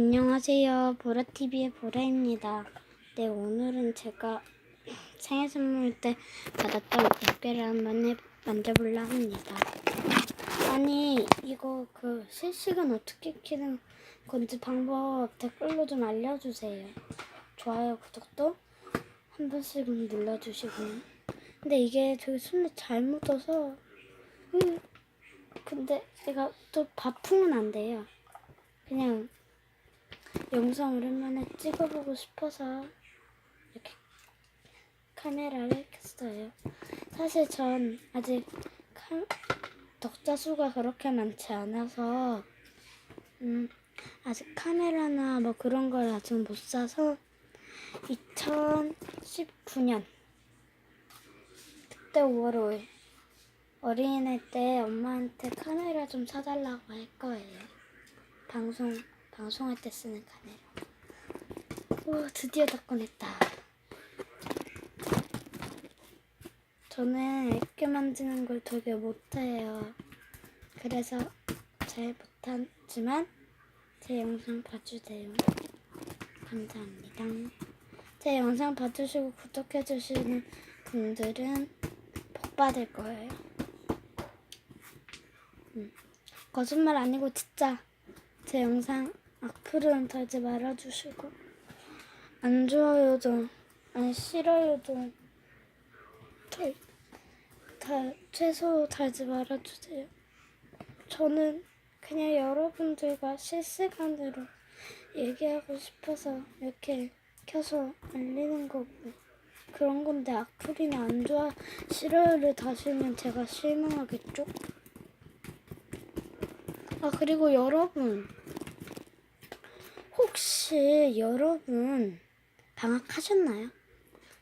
안녕하세요. 보라TV의 보라입니다. 네, 오늘은 제가 생일 선물 때 받았던 앱개를 한번 해, 만져볼라 합니다. 아니, 이거 그 실시간 어떻게 키는 건지 방법 댓글로 좀 알려주세요. 좋아요, 구독도 한 번씩 눌러주시고요. 근데 이게 되게 손에 잘 묻어서, 으, 근데 제가 또 바풍은 안 돼요. 그냥 영상 오랜만에 찍어보고 싶어서 이렇게 카메라를 켰어요. 사실 전 아직 카, 덕자 수가 그렇게 많지 않아서 음, 아직 카메라나 뭐 그런 걸 아직 못 사서 2019년 그때 5월 5일 어린이날 때 엄마한테 카메라 좀 사달라고 할 거예요. 방송 방송할 때 쓰는 카메라. 오 드디어 다 꺼냈다. 저는 애교 만지는 걸 되게 못해요. 그래서 잘 못하지만 제 영상 봐주세요. 감사합니다. 제 영상 봐주시고 구독해주시는 분들은 복 받을 거예요. 음. 거짓말 아니고 진짜 제 영상 악플은 달지 말아주시고 안 좋아요도 안 싫어요도 달, 달, 최소 달지 말아주세요. 저는 그냥 여러분들과 실시간으로 얘기하고 싶어서 이렇게 켜서 알리는 거고 그런 건데 악플이나 안 좋아 싫어요를 다시면 제가 실망하겠죠? 아 그리고 여러분 혹시 여러분 방학하셨나요?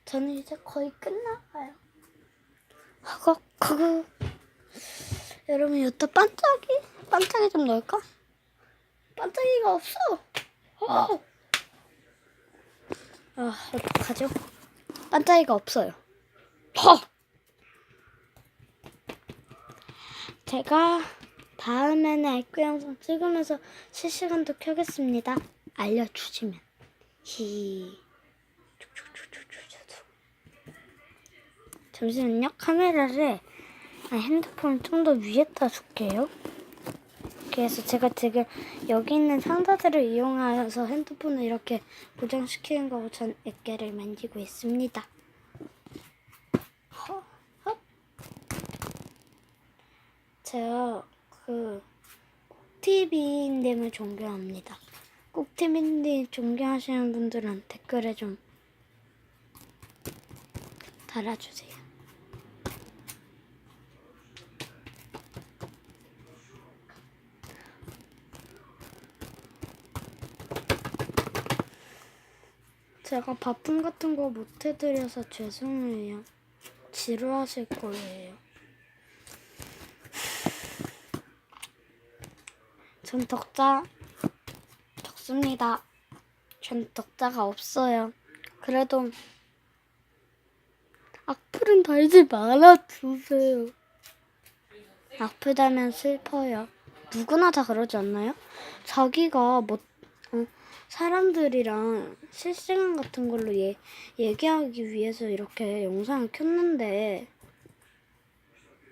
저는 이제 거의 끝나가요. 그거 그거 여러분 여기다 반짝이 반짝이 좀 넣을까? 반짝이가 없어. 어. 아 어떡하죠? 반짝이가 없어요. 허! 제가 다음에는 애교 영상 찍으면서 실시간도 켜겠습니다. 알려주시면. 히. 잠시만요. 카메라를 아, 핸드폰을 좀더 위에다 줄게요. 그래서 제가 지금 여기 있는 상자들을 이용하여서 핸드폰을 이렇게 고정시키는 거고 전 애교를 만지고 있습니다. 제가 그 꿀팁인님을 존경합니다. 꿀팁인님 존경하시는 분들은 댓글에 좀 달아주세요. 제가 바쁨 같은 거 못 해드려서 죄송해요. 지루하실 거예요. 전 덕자 적습니다. 전 덕자가 없어요. 그래도 악플은 달지 말아주세요. 악플 달면 슬퍼요. 누구나 다 그러지 않나요? 자기가 뭐 어, 사람들이랑 실시간 같은 걸로 얘, 얘기하기 위해서 이렇게 영상을 켰는데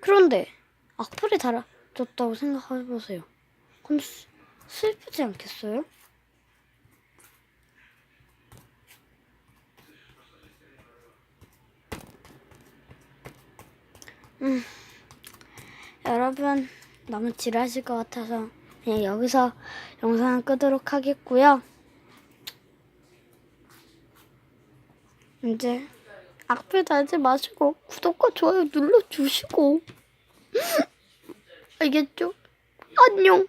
그런데 악플이 달아졌다고 생각해보세요. 그럼 슬- 슬프지 않겠어요? 음, 여러분 너무 지루하실 것 같아서 그냥 여기서 영상을 끄도록 하겠고요. 이제 악플 달지 마시고 구독과 좋아요 눌러주시고 알겠죠? 안녕.